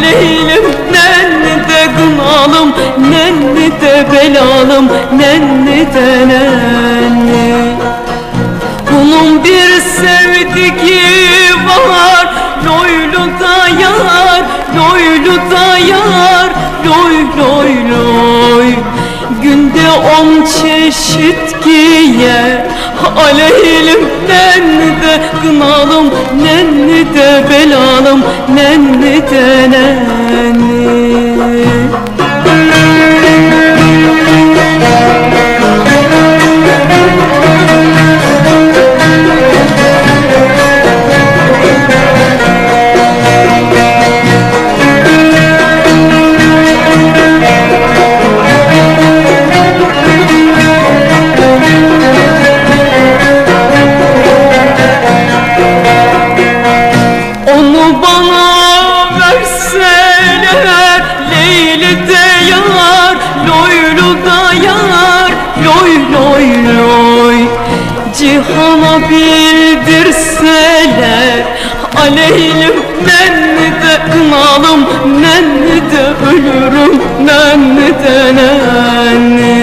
Aleyhimden de kınalım Nenni de belalım Nenni de nenni. Bunun bir sevdiği var Loylu da yar, loylu da yar Loy loy loy. Günde on çeşit giyer Aleyhimden de kınalım Nenni de belalım Nenni Cihana bildirseler Aleyhim nenni de kınalım Nenni de ölürüm Nenni de nenni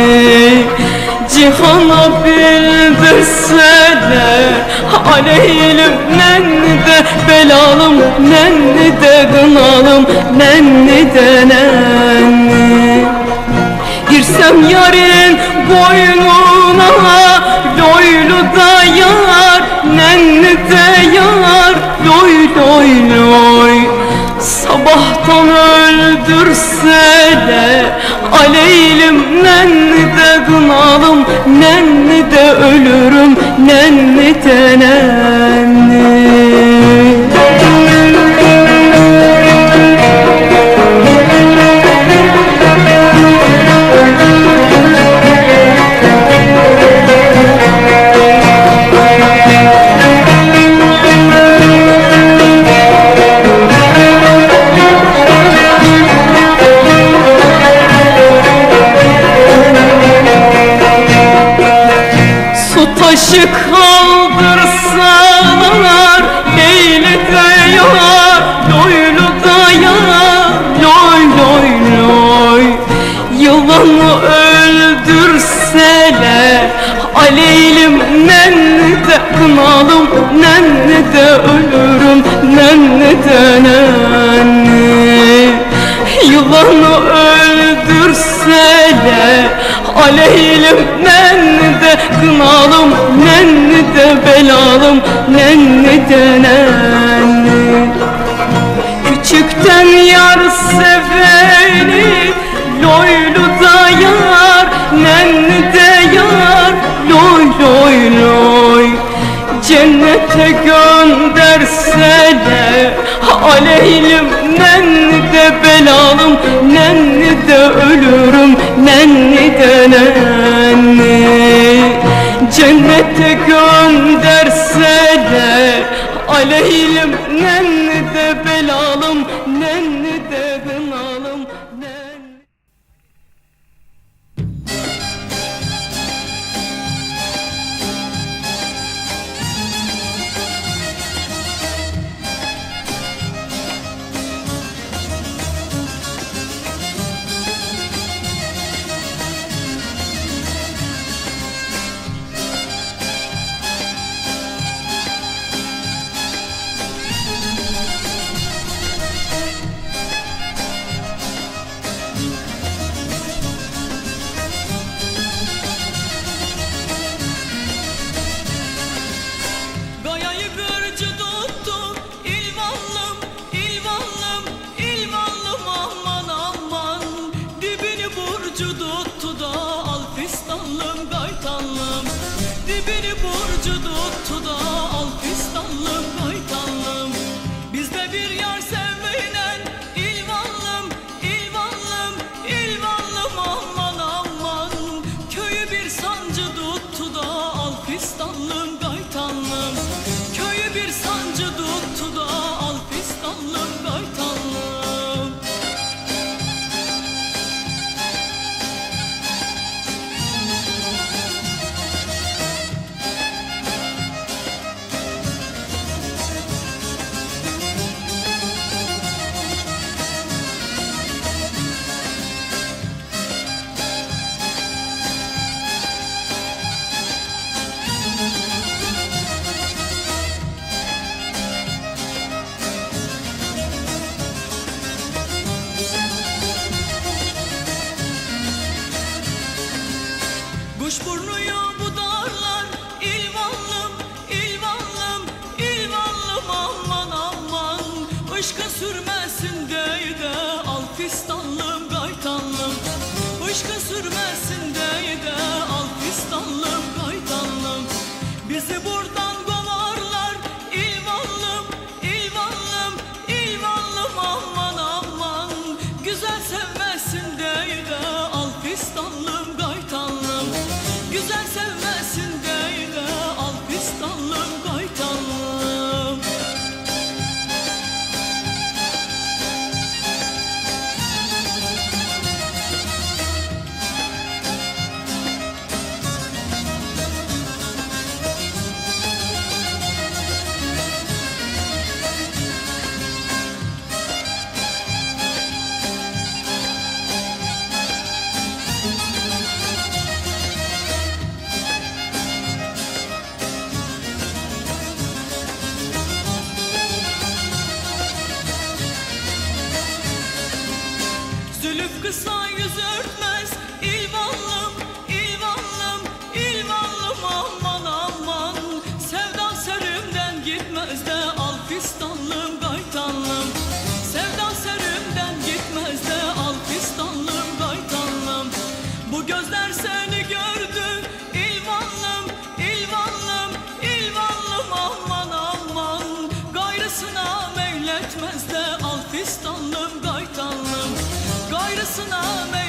Cihana bildirseler Aleyhim nenni de belalım Nenni de kınalım Nenni de nenni Girsem yarın boynuna öldürseler Aleylim nenni de kınalım Nenni de ölürüm Nenni de nenni Yılanı öldürseler Aleylim nenni de kınalım Nenni de ölürüm Nenni de nenni. Yılanı öldürseler Aleylim nenni de kınalım Nenni de belalım Nenni de nenni. Küçükten yar seveni Cennete gönderseler Aleyhim nenni de belalım Nenni de ölürüm Nenni de nenni. Cennete gönderseler Aleyhim nenni Gülistanlı sürme meyletmez de al fistanlım gaytanlım Gayrısına meyletmez